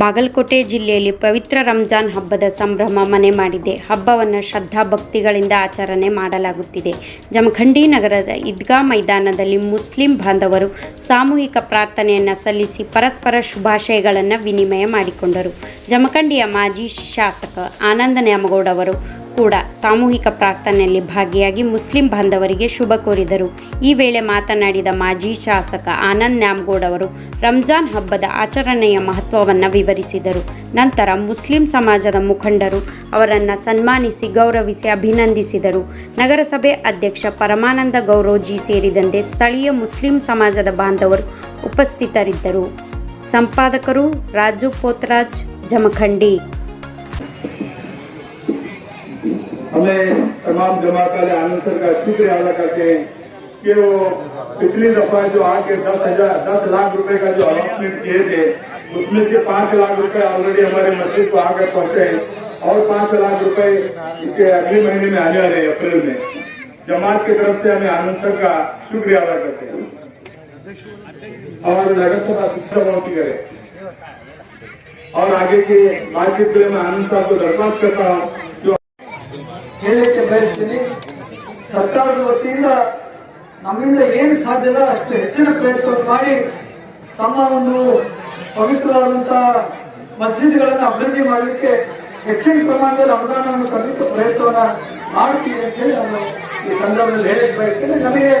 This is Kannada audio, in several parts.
ಬಾಗಲಕೋಟೆ ಜಿಲ್ಲೆಯಲ್ಲಿ ಪವಿತ್ರ ರಂಜಾನ್ ಹಬ್ಬದ ಸಂಭ್ರಮ ಮನೆ ಮಾಡಿದೆ. ಹಬ್ಬವನ್ನು ಶ್ರದ್ಧಾ ಭಕ್ತಿಗಳಿಂದ ಆಚರಣೆ ಮಾಡಲಾಗುತ್ತಿದೆ. ಜಮಖಂಡಿ ನಗರದ ಈದ್ಗಾ ಮೈದಾನದಲ್ಲಿ ಮುಸ್ಲಿಂ ಬಾಂಧವರು ಸಾಮೂಹಿಕ ಪ್ರಾರ್ಥನೆಯನ್ನು ಸಲ್ಲಿಸಿ ಪರಸ್ಪರ ಶುಭಾಶಯಗಳನ್ನು ವಿನಿಮಯ ಮಾಡಿಕೊಂಡರು. ಜಮಖಂಡಿಯ ಮಾಜಿ ಶಾಸಕ ಆನಂದ ನ್ಯಾಮಗೌಡ ಅವರು ಕೂಡ ಸಾಮೂಹಿಕ ಪ್ರಾರ್ಥನೆಯಲ್ಲಿ ಭಾಗಿಯಾಗಿ ಮುಸ್ಲಿಂ ಬಾಂಧವರಿಗೆ ಶುಭ ಕೋರಿದರು. ಈ ವೇಳೆ ಮಾತನಾಡಿದ ಮಾಜಿ ಶಾಸಕ ಆನಂದ್ ನ್ಯಾಮ್ಗೌಡ ಅವರು ರಂಜಾನ್ ಹಬ್ಬದ ಆಚರಣೆಯ ಮಹತ್ವವನ್ನು ವಿವರಿಸಿದರು. ನಂತರ ಮುಸ್ಲಿಂ ಸಮಾಜದ ಮುಖಂಡರು ಅವರನ್ನು ಸನ್ಮಾನಿಸಿ ಗೌರವಿಸಿ ಅಭಿನಂದಿಸಿದರು. ನಗರಸಭೆ ಅಧ್ಯಕ್ಷ ಪರಮಾನಂದ ಗೌರೋಜಿ ಸೇರಿದಂತೆ ಸ್ಥಳೀಯ ಮುಸ್ಲಿಂ ಸಮಾಜದ ಬಾಂಧವರು ಉಪಸ್ಥಿತರಿದ್ದರು. ಸಂಪಾದಕರು ರಾಜು ಪೋತ್ರಾಜ್ ಜಮಖಂಡಿ हमें तमाम जमात वाले आनंद सर का शुक्रिया अदा करते हैं कि वो पिछली दफ़ा जो आके दस हज़ार, दस लाख रुपए का जो अलॉटमेंट किए थे, उसमें से पाँच लाख रुपए ऑलरेडी हमारे मस्जिद को आकर पहुँचे हैं और पाँच लाख रुपए इसके अगले महीने में आने वाले अप्रैल में। जमात की तरफ़ से हमें आनंद सर का शुक्रिया अदा करते हैं। और नगर सभा दूसरा बाउंड्री करे। और आगे की लिए मैं आनंद साहब को दरख्वास्त करता हूँ ಹೇಳಲಿಕ್ಕೆ ಬಯಸ್ತೀನಿ. ಸರ್ಕಾರದ ವತಿಯಿಂದ ನಮ್ಮಿಂದ ಏನು ಸಾಧ್ಯದ ಅಷ್ಟು ಹೆಚ್ಚಿನ ಪ್ರಯತ್ನ ಮಾಡಿ ತಮ್ಮ ಒಂದು ಪವಿತ್ರವಾದಂತಹ ಮಸ್ಜಿದ್ಗಳನ್ನು ಅಭಿವೃದ್ಧಿ ಮಾಡಲಿಕ್ಕೆ ಹೆಚ್ಚಿನ ಪ್ರಮಾಣದಲ್ಲಿ ಅನುದಾನವನ್ನು ತರಲಿಕ್ಕೆ ಪ್ರಯತ್ನವನ್ನ ಮಾಡ್ತೀವಿ ಅಂತ ಹೇಳಿ ನಾನು ಈ ಸಂದರ್ಭದಲ್ಲಿ ಹೇಳಕ್ಕೆ ಬಯಸ್ತೇನೆ. ನಮಗೆ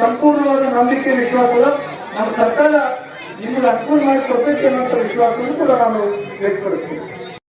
ಸಂಪೂರ್ಣವಾದ ನಂಬಿಕೆ ವಿಶ್ವಾಸದ ನಮ್ಮ ಸರ್ಕಾರ ನಿಮಗೆ ಅನುಕೂಲ ಮಾಡಿ ಕೊಡ್ತೈತೆ ಅನ್ನೋಂಥ ವಿಶ್ವಾಸವನ್ನು ಕೂಡ ನಾನು ವ್ಯಕ್ತಪಡಿಸ್ತೀನಿ.